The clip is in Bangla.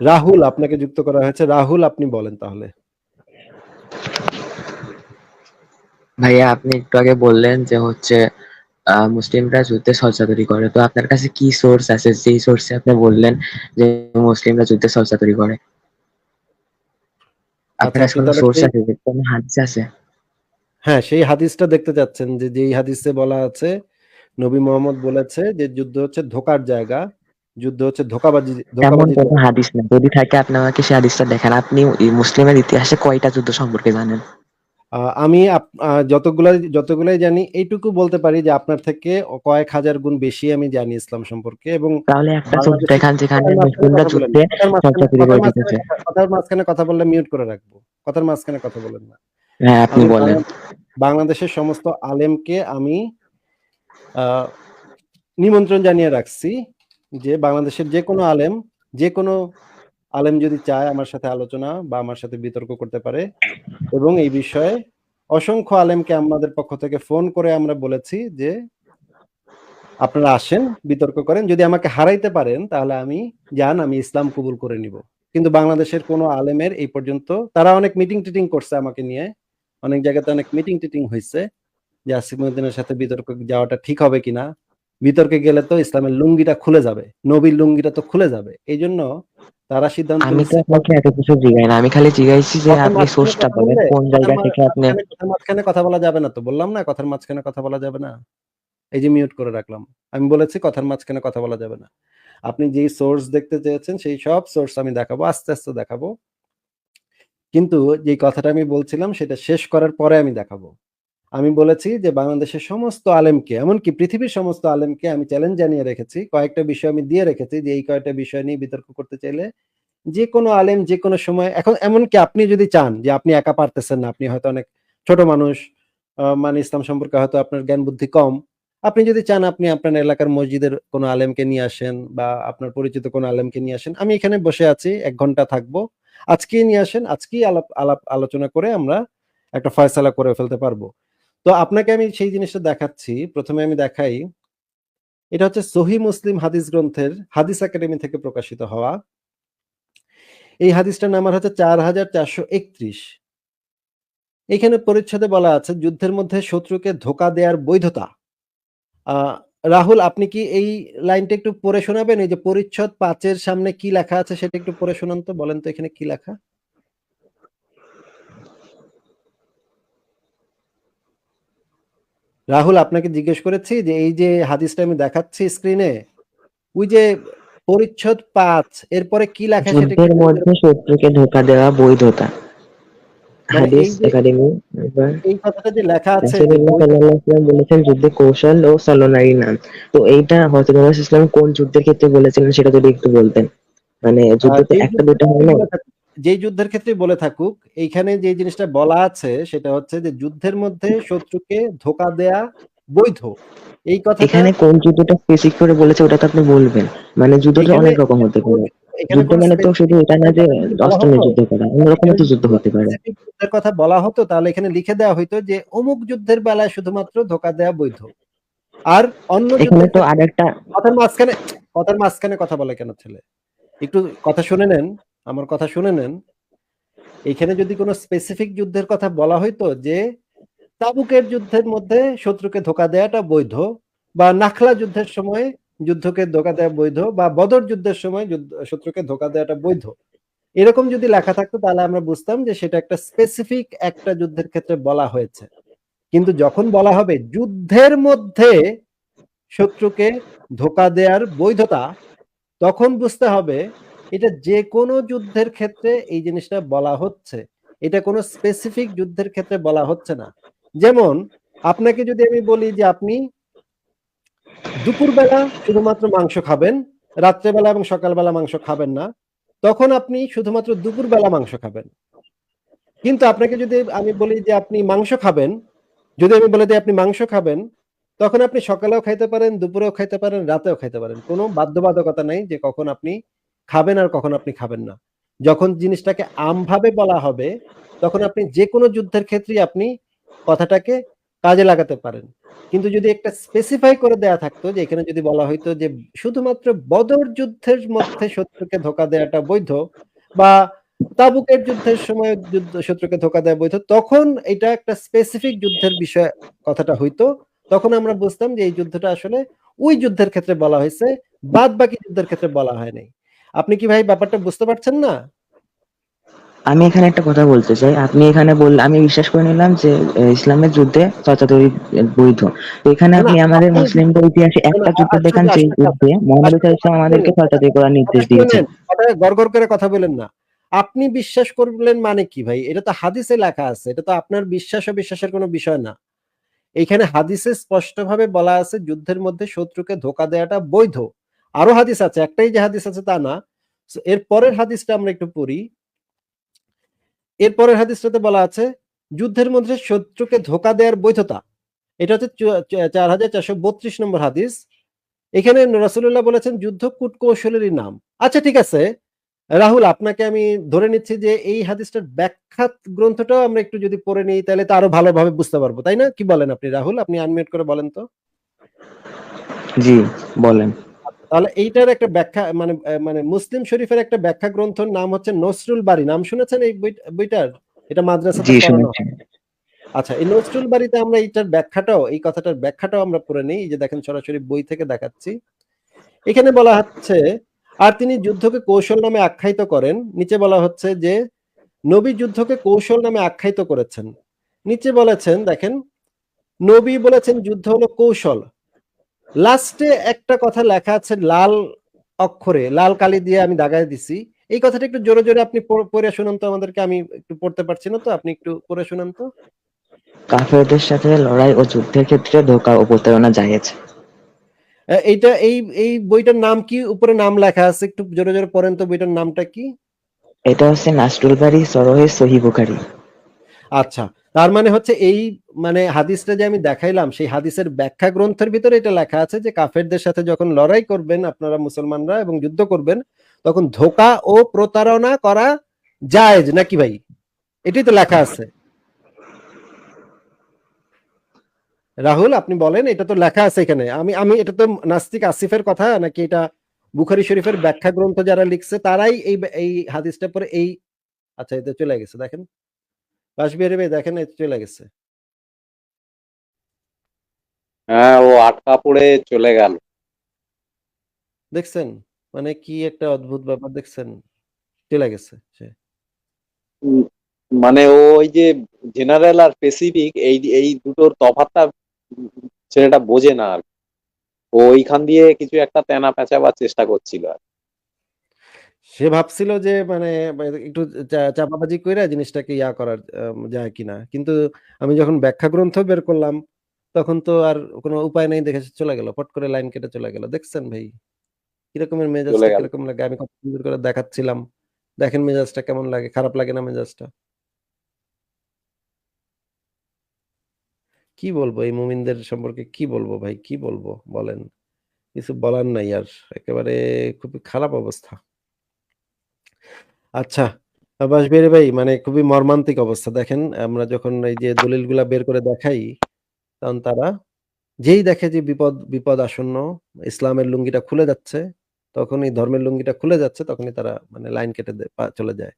রাহুল আপনাকে যুক্ত করা হয়েছে। রাহুল আপনি বলেন তাহলে। ভাইয়া আপনি একটু আগে বললেন যে হচ্ছে মুসলিমরা যুদ্ধে সজ্জাতরি করে। তো আপনার কাছে কি সোর্স আছে? যেই সোর্সে আপনি বললেন যে মুসলিমরা যুদ্ধে সজ্জাতরি করে। আপনার আচ্ছা, কাছে কোনো সোর্স আছে? কোনো হাদিস আছে? হ্যাঁ সেই হাদিসটা দেখতে যাচ্ছেন যে যেই হাদিসে বলা আছে নবী মোহাম্মদ বলেছে যে যুদ্ধ হচ্ছে ধোকার জায়গা। যুদ্ধ হচ্ছে ধোকাবাজি তেমন কোনো হাদিস না যদি থাকে আপনি আমাকে সেই হাদিসটা দেখান। আপনি মুসলিমের ইতিহাসে কয়টা যুদ্ধ সম্পর্কে জানেন? আমি আহ, যতগুলাই জানি এইটুকু বলতে পারি যে আপনার থেকে কয়েক হাজার গুণ বেশি আমি জানি ইসলাম সম্পর্কে এবং তাহলে একটা দেখান যেখানে মুসলিমরা যুদ্ধে। কথার মাঝখানে- কথা- কথার মাঝখানে কথা বললে মিউট করে রাখব। কথার মাঝখানে কথা বলেন না। হ্যাঁ আপনি বলেন। বাংলাদেশের সমস্ত আলেমকে আমি আহ, নিমন্ত্রণ জানিয়ে রাখছি। যে বাংলাদেশের যে কোনো আলেম যে কোনো আলেম যদি চায় আমার সাথে আলোচনা বা আমার সাথে বিতর্ক করতে পারে এবং এই বিষয়ে অসংখ্য আলেমকে আমাদের পক্ষ থেকে ফোন করে আমরা বলেছি যে আপনারা আসেন, বিতর্ক করেন। যদি আমাকে হারাইতে পারেন, তাহলে আমি যান, আমি ইসলাম কবুল করে নিব। কিন্তু বাংলাদেশের কোনো আলেমের এই পর্যন্ত তারা অনেক মিটিং টিটিং করছে আমাকে নিয়ে। অনেক জায়গাতে অনেক মিটিং টিটিং হয়েছে যে আসিমুদ্দিনের সাথে বিতর্ক যাওয়াটা ঠিক হবে কিনা। বিতর্কে গেলে তো ইসলামের লুঙ্গিটা খুলে যাবে নবীর লুঙ্গিটা তো খুলে যাবে। এই জন্য তারা সিদ্ধান্ত আমি তো আপনাকে এত কিছু জিগাই না আমি খালি জিগাইছি যে আপনি সোর্সটা বলেন কোন জায়গা থেকে আপনি মাঝখানে- কথার মাঝখানে কথা বলা যাবে না তো বললাম না কথার মাঝখানে কথা বলা যাবে না। এই যে মিউট করে রাখলাম। আমি বলেছি কথার মাঝখানে কথা বলা যাবে না। আপনি যেই সোর্স দেখতে চেয়েছেন সেই সব সোর্স আমি দেখাবো আস্তে আস্তে দেখাবো। কিন্তু যে কথাটা আমি বলছিলাম সেটা শেষ করার পরে আমি দেখাবো। আমি বলেছি যে বাংলাদেশের সমস্ত আলেমকে, এমনকি পৃথিবীর সমস্ত আলেমকে আমি চ্যালেঞ্জ জানিয়ে রেখেছি। কয়েকটা বিষয় আমি দিয়ে রেখেছি যে এই কয়েকটা বিষয় নিয়ে বিতর্ক করতে চাইলে যে কোনো আলেম যে কোনো সময়, এখন এমনকি আপনি যদি চান যে আপনি একা পারতেছেন না, আপনি হয়তো অনেক ছোট মানুষ মানে ইসলাম সম্পর্কে হয়তো আপনার জ্ঞান বুদ্ধি কম। আপনি যদি চান আপনি আপনার এলাকার মসজিদের কোনো আলেমকে নিয়ে আসেন বা আপনার পরিচিত কোনো আলেমকে নিয়ে আসেন, আমি এখানে বসে আছি, এক ঘণ্টা থাকব। আজকেই নিয়ে আসেন, আজকেই আলাপ আলাপ, আলোচনা করে আমরা একটা ফয়সালা করে ফেলতে পারব। তো আপনাকে আমি সেই জিনিসটা দেখাচ্ছি। প্রথমে আমি দেখাই। এটা হচ্ছে সহি মুসলিম হাদিস গ্রন্থের হাদিস একাডেমি থেকে প্রকাশিত হওয়া। এই হাদিসটার নাম্বার হচ্ছে চার হাজার চারশো একত্রিশ। এখানে পরিচ্ছদে বলা আছে, যুদ্ধের মধ্যে শত্রুকে ধোকা দেওয়ার বৈধতা। রাহুল, আপনি কি এই লাইনটা একটু পড়ে শোনাবেন? এই যে পরিচ্ছদ পাঁচের সামনে কি লেখা আছে সেটা একটু পড়ে শোনান তো, বলেন তো এখানে কি লেখা? রাহুল আপনাকে জিজ্ঞেস করেছি যে এই যে হাদিসটা আমি দেখাচ্ছি স্ক্রিনে ওই যে পরিচ্ছদ পাঁচ এরপরে কি লেখা সেটা যুদ্ধের মধ্যে শত্রুকে ধোকা দেওয়া বৈধতা। মানে হাদিস একাডেমি এই কথাটা যে লেখা আছে বলেছেন যুদ্ধে কৌশল ও সলনারী নাম। তো এইটা হযরত ইসলাম কোন যুদ্ধের ক্ষেত্রে বলেছিলেন সেটা যদি একটু বলতেন। মানে যুদ্ধ একটা দুটো হয় না? যেই যুদ্ধের ক্ষেত্রে বলে থাকুক এইখানে যে জিনিসটা বলা আছে সেটা হচ্ছে যে যুদ্ধের মধ্যে শত্রুকে ধোকা দেয়া বৈধ। এই কথা এখানে কোন যুদ্ধটা স্পেসিফিক করে বলেছে ওটা তো আপনি বলবেন। মানে যুদ্ধটা অনেক রকম হতে পারে। যুদ্ধ মানে তো শুধু এটা না যে অস্ত্রের যুদ্ধ করা অন্যরকম তো যুদ্ধ হতে পারে। যুদ্ধের কথা বলা হতো তাহলে এখানে লিখে দেওয়া হইতো যে অমুক যুদ্ধের বেলায় শুধুমাত্র ধোকা দেয়া বৈধ। আর অন্য এখানে তো আরেকটা কথার মাঝখানে কথার মাঝখানে কথা বলে কেন ছেলে? একটু কথা শুনে নেন। আমার কথা শুনে নেন। এখানে যদি কোনো স্পেসিফিক যুদ্ধের কথা বলা হইতো যে তাবুকের যুদ্ধের মধ্যে শত্রুকে ধোকা দেওয়াটা বৈধ বা নাখলা যুদ্ধের সময় যুদ্ধকে ধোকা দেওয়া বৈধ বা বদর যুদ্ধের সময় শত্রুকে ধোকা দেওয়াটা বৈধ। এরকম যদি লেখা থাকতো তাহলে আমরা বুঝতাম যে সেটা একটা স্পেসিফিক একটা যুদ্ধের ক্ষেত্রে বলা হয়েছে। কিন্তু যখন বলা হবে যুদ্ধের মধ্যে শত্রুকে ধোকা দেওয়ার বৈধতা, তখন বুঝতে হবে এটা যে কোনো যুদ্ধের ক্ষেত্রে এই জিনিসটা বলা হচ্ছে। এটা কোনো স্পেসিফিক যুদ্ধের ক্ষেত্রে বলা হচ্ছে না। যেমন, আপনাকে যদি আমি বলি যে আপনি দুপুরবেলা শুধুমাত্র মাংস খাবেন, রাত্রেবেলা এবং সকালবেলা মাংস খাবেন না, তখন আপনি শুধুমাত্র দুপুরবেলা মাংস খাবেন। কিন্তু আপনাকে যদি আমি বলি যে আপনি মাংস খাবেন, যদি আমি বলে দিই আপনি মাংস খাবেন, তখন আপনি সকালেও খাইতে পারেন, দুপুরেও খাইতে পারেন, রাতেও খাইতে পারেন। কোনো বাধ্যবাধকতা নাই যে কখন আপনি খাবেন আর কখন আপনি খাবেন না যখন জিনিসটাকে আমভাবে বলা হবে তখন আপনি যে কোনো যুদ্ধের ক্ষেত্রেই আপনি কথাটাকে কাজে লাগাতে পারেন। কিন্তু যদি একটা স্পেসিফাই করে দেয়া থাকতো যে এখানে যদি বলা হইতো যে শুধুমাত্র বদর যুদ্ধের মধ্যে শত্রুকে ধোঁকা দেয়াটা বৈধ বা তাবুকের যুদ্ধের সময় যুদ্ধ শত্রুকে ধোকা দেওয়া বৈধ, তখন এটা একটা স্পেসিফিক যুদ্ধের বিষয়ে কথাটা হইতো। তখন আমরা বুঝতাম যে এই যুদ্ধটা আসলে ওই যুদ্ধের ক্ষেত্রে বলা হয়েছে বাদ বাকি যুদ্ধের ক্ষেত্রে বলা হয় নাই। আপনি কি ভাই ব্যাপারটা বুঝতে পারছেন না? আমি এখানে একটা কথা বলতে চাই। আপনি এখানে বল আমি বিশ্বাস করে নিলাম যে ইসলামের যুদ্ধে চর্চাতরি এ বৈধ। এখানে আপনি আমাদের মুসলিমদের ইতিহাসে একটা যুদ্ধ দেখান যে যুদ্ধে মোহাম্মদ ইসলাম আমাদেরকে চর্চাতরি করার নির্দেশ দিয়েছেন। গড়গড় করে কথা বলেন না। আপনি বিশ্বাস করলেন মানে কি ভাই? এটা তো হাদিসে লেখা আছে। এটা তো আপনার বিশ্বাস অবিশ্বাসের কোনো বিষয় না। এখানে হাদিসে স্পষ্টভাবে বলা আছে যুদ্ধের মধ্যে শত্রুকে ধোকা দেওয়াটা বৈধ। আরও হাদিস আছে। একটাই যে হাদিস আছে তা না। এর পরের হাদিসটা আমরা একটু পড়ি। এর পরের হাদিসটাতে বলা আছে যুদ্ধের মধ্যে শত্রুকে ধোঁকা দেয়ার বৈধতা। এটা হচ্ছে চার হাজার চারশো বত্রিশ নম্বর হাদিস। এখানে রাসূলুল্লাহ বলেছেন যুদ্ধ কূটকৌশলেরই নাম। আচ্ছা ঠিক আছে। রাহুল আপনাকে আমি ধরে নিচ্ছি যে এই হাদিসটার ব্যাখ্যাত গ্রন্থটাও আমরা একটু যদি পড়ে নিই তাহলে তো আরও ভালোভাবে বুঝতে পারব। তাই না? কি বলেন আপনি রাহুল? আপনি আনমিউট করে বলেন তো। জি, বলেন। তাহলে এইটার একটা ব্যাখ্যা মানে মানে মুসলিম শরীফের একটা ব্যাখ্যা গ্রন্থর নাম হচ্ছে নসরুল বাড়ি নাম শুনেছেন এই বই বইটার? এটা মাদ্রাসাতে পড়ানো আচ্ছা এই নসরুল বাড়িতে আমরা এইটার ব্যাখ্যাটাও এই কথাটার ব্যাখ্যাটাও আমরা পড়ে নেই। যে দেখেন সরাসরি বই থেকে দেখাচ্ছি। এখানে বলা হচ্ছে আর তিনি যুদ্ধকে কৌশল নামে আখ্যায়িত করেন। নিচে বলা হচ্ছে যে নবী যুদ্ধকে কৌশল নামে আখ্যায়িত করেছেন। নিচে বলেছেন দেখেন নবী বলেছেন যুদ্ধ হলো কৌশল। লাস্টে একটা কথা লেখা আছে লাল অক্ষরে, লাল কালি দিয়ে আমি দাগায় দিছি। এই কথাটা একটু জোরে, জোরে আপনি পড়ে শোনান তো আমাদেরকে। আমি একটু পড়তে পারছি না তো। আপনি একটু পড়ে শোনান তো। কাফেরদের সাথে লড়াই ও যুদ্ধের ক্ষেত্রে ধোকা ও প্রতারণা জায়েজ। এইটা এই এই বইটার নাম কি? উপরে নাম লেখা আছে। একটু জোরে, জোরে পড়েন তো বইটার নামটা কি? এটা হচ্ছে নাসরুল বারী সরহে সহিহ বুখারী। আচ্ছা। তার মানে হচ্ছে এই মানে হাদিসটা যে আমি দেখাইলাম, সেই হাদিসের ব্যাখ্যা গ্রন্থের ভিতরে এটা লেখা আছে যে কাফেরদের সাথে যখন লড়াই করবেন আপনারা মুসলমানরা এবং যুদ্ধ করবেন, তখন ধোঁকা ও প্রতারণা করা জায়েজ নাকি ভাই? এটাই তো লেখা আছে। রাহুল, আপনি বলেন, এটা তো লেখা আছে এখানে। আমি আমি, এটা তো নাস্তিক আসিফের কথা নাকি এটা বুখারি শরীফের ব্যাখ্যা গ্রন্থ যারা লিখছে, তারাই এই এই হাদিসটা পরে এই আচ্ছা এটা চলে গেছে, দেখেন। বাসবিহারী ভাই দেখেন চলে গেছে। হ্যাঁ, ও আটকা পড়ে চলে গেল। দেখছেন? মানে কি একটা অদ্ভুত ব্যাপার দেখছেন? চলে গেছে সে। মানে ওই যে জেনারেল আর স্পেসিফিক এই এই দুটোর তফাৎটা উম ছেলেটা বোঝে না আর ওইখান দিয়ে কিছু একটা তেনা পেঁচাবার চেষ্টা করছিল আর সে ভাবছিল যে মানে একটু চা চাপাবাজি কইরা জিনিসটাকে ইয়া করার যায় কিনা। কিন্তু আমি যখন ব্যাখ্যা গ্রন্থ বের করলাম তখন তো আর কোন উপায় নাই দেখে চলে গেল। পট করে লাইন কেটে চলে গেল। দেখছেন ভাই? কিরকমের চলে মেজাজটা কীরকম লাগে? আমি কত সুন্দর করে দেখাচ্ছিলাম। দেখেন মেজাজটা কেমন লাগে? খারাপ লাগে না মেজাজটা? কি বলব এই মুমিনদের সম্পর্কে কি বলব ভাই? কি বলব বলেন? কিছু বলার নাই আর। একেবারে খুবই খারাপ অবস্থা। আচ্ছা, বাসবিহারী ভাই মানে খুবই মর্মান্তিক অবস্থা। দেখেন আমরা যখন এই যে দলিলগুলা বের করে দেখাই তখন তারা যেই দেখে যে বিপদ বিপদ আসন্ন, ইসলামের লুঙ্গিটা খুলে যাচ্ছে, তখনই ধর্মের লুঙ্গিটা খুলে যাচ্ছে তখনই তারা মানে লাইন কেটে চলে যায়।